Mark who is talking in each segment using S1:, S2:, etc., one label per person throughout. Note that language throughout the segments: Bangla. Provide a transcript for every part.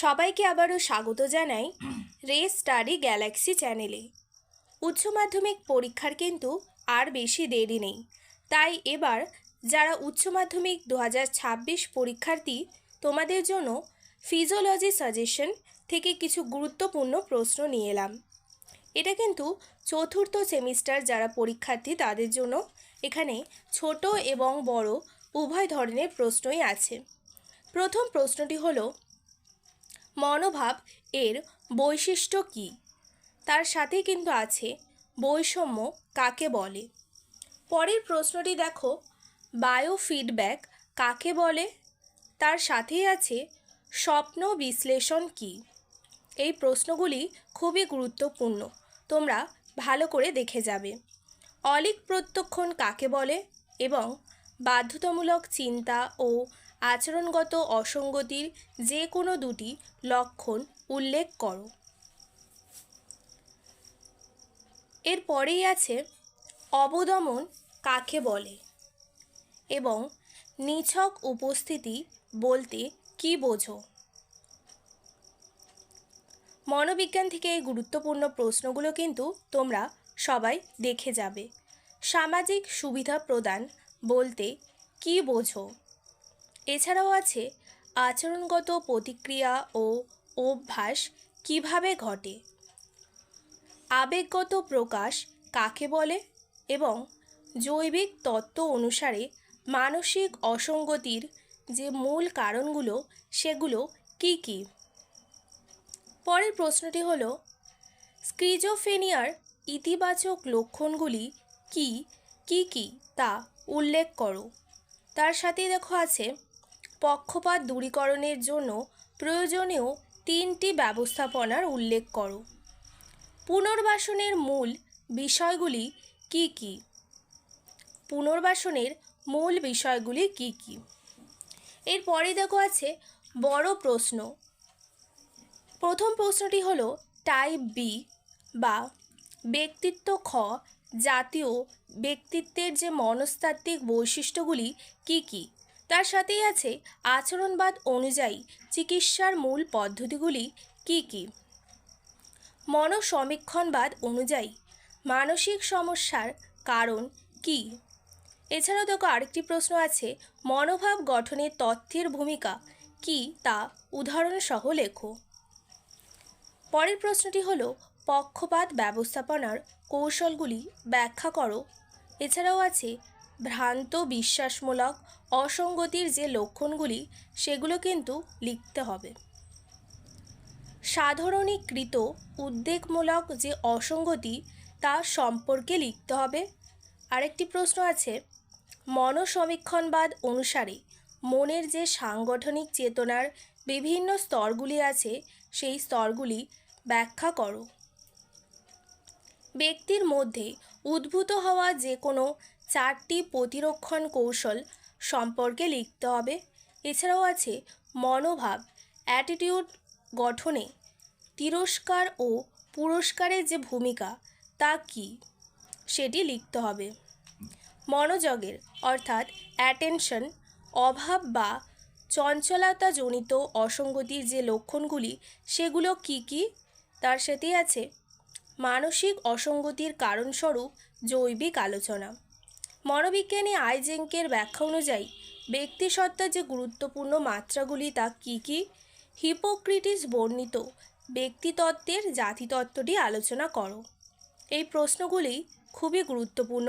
S1: সবাইকে আবারও স্বাগত জানাই রে স্টাডি গ্যালাক্সি চ্যানেলে। উচ্চ মাধ্যমিক পরীক্ষার কিন্তু আর বেশি দেরি নেই। তাই এবার যারা উচ্চ মাধ্যমিক দু হাজার ছাব্বিশ পরীক্ষার্থী, তোমাদের জন্য ফিজিওলজি সাজেশন থেকে কিছু গুরুত্বপূর্ণ প্রশ্ন নিয়ে এলাম। এটা কিন্তু চতুর্থ সেমিস্টার যারা পরীক্ষার্থী, তাদের জন্য এখানে ছোট এবং বড় উভয় ধরনের প্রশ্নই আছে। প্রথম প্রশ্নটি হলো মনোভাব এর বৈশিষ্ট্য কী? তার সাথেই কিন্তু আছে বৈষম্য কাকে বলে? পরের প্রশ্নটি দেখো, বায়োফিডব্যাক কাকে বলে? তার সাথেই আছে স্বপ্ন বিশ্লেষণ কী? এই প্রশ্নগুলি খুবই গুরুত্বপূর্ণ, তোমরা ভালো করে দেখে যাবে। অলিক প্রত্যক্ষণ কাকে বলে এবং বাধ্যতামূলক চিন্তা ও আচরণগত অসঙ্গতির যে কোনো দুটি লক্ষণ উল্লেখ করো। এর পরেই আছে অবদমন কাকে বলে এবং নিছক উপস্থিতি বলতে কি বোঝো? মনোবিজ্ঞান থেকে এই গুরুত্বপূর্ণ প্রশ্নগুলো কিন্তু তোমরা সবাই দেখে যাবে। সামাজিক সুবিধা প্রদান বলতে কি বোঝো? এছাড়াও আছে আচরণগত প্রতিক্রিয়া ও অভ্যাস কীভাবে ঘটে? আবেগগত প্রকাশ কাকে বলে? এবং জৈবিক তত্ত্ব অনুসারে মানসিক অসঙ্গতির যে মূল কারণগুলো, সেগুলো কি কী? পরের প্রশ্নটি হলো স্ক্রিজোফেনিয়ার ইতিবাচক লক্ষণগুলি কি কি কি তা উল্লেখ করো। তার সাথেই দেখো আছে পক্ষপাত দূরীকরণের জন্য প্রয়োজনীয় তিনটি ব্যবস্থাপনার উল্লেখ করো। পুনর্বাসনের মূল বিষয়গুলি কি কি? পুনর্বাসনের মূল বিষয়গুলি কি কি? এরপরে দেখো আছে বড় প্রশ্ন। প্রথম প্রশ্নটি হলো টাইপ বি বা ব্যক্তিত্ব খ জাতীয় ব্যক্তিত্বের যে মনস্তাত্ত্বিক বৈশিষ্ট্যগুলি কি কি? তার সাথেই আছে আচরণবাদ অনুযায়ী চিকিৎসার মূল পদ্ধতিগুলি কি কি? মনসমীক্ষণবাদ অনুযায়ী মানসিক সমস্যার কারণ কি? এছাড়াও দেখো আরেকটি প্রশ্ন আছে, মনোভাব গঠনের তথ্যের ভূমিকা কি তা উদাহরণসহ লেখো। পরের প্রশ্নটি হলো, পক্ষপাত ব্যবস্থাপনার কৌশলগুলি ব্যাখ্যা করো। এছাড়াও আছে ভ্রান্ত, বিশ্বাসমূলক, অসঙ্গতির যে লক্ষণগুলি, সেগুলো কিন্তু লিখতে হবে। সাধারণীকৃত, উদ্বেগমূলক যে অসঙ্গতি, তা সম্পর্কে লিখতে হবে। আরেকটি প্রশ্ন আছে, মনসমীক্ষণবাদ অনুসারে মনের যে সাংগঠনিক চেতনার বিভিন্ন স্তরগুলি আছে, সেই স্তরগুলি ব্যাখ্যা করো। ব্যক্তির মধ্যে উদ্ভূত হওয়া যে কোনো চারটি প্রতিরক্ষণ কৌশল সম্পর্কে লিখতে হবে। এছাড়াও আছে মনোভাব অ্যাটিটিউড গঠনে, তিরস্কার ও পুরস্কারের যে ভূমিকা, তা কী? সেটি লিখতে হবে। মনোযোগের, অর্থাৎ অ্যাটেনশন অভাব বা চঞ্চলতাজনিত অসঙ্গতির যে লক্ষণগুলি, সেগুলো কি কি? তার সাথেই আছে মানসিক অসঙ্গতির কারণস্বরূপ জৈবিক আলোচনা। মনোবিজ্ঞানী আইজেঙ্কের ব্যাখ্যা অনুযায়ী ব্যক্তিসত্তার যে গুরুত্বপূর্ণ মাত্রাগুলি তা কি কি? হিপোক্রিটিস বর্ণিত ব্যক্তিতত্ত্বের জাতিতত্ত্বটি আলোচনা করো। এই প্রশ্নগুলি খুবই গুরুত্বপূর্ণ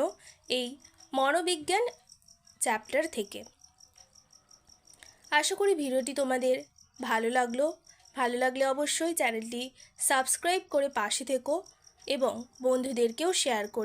S1: এই মনোবিজ্ঞান চ্যাপ্টার থেকে। আশা করি ভিডিওটি তোমাদের ভালো লাগল। ভালো লাগলে অবশ্যই চ্যানেলটি সাবস্ক্রাইব করে পাশে থেকো এবং বন্ধুদেরকেও শেয়ার করে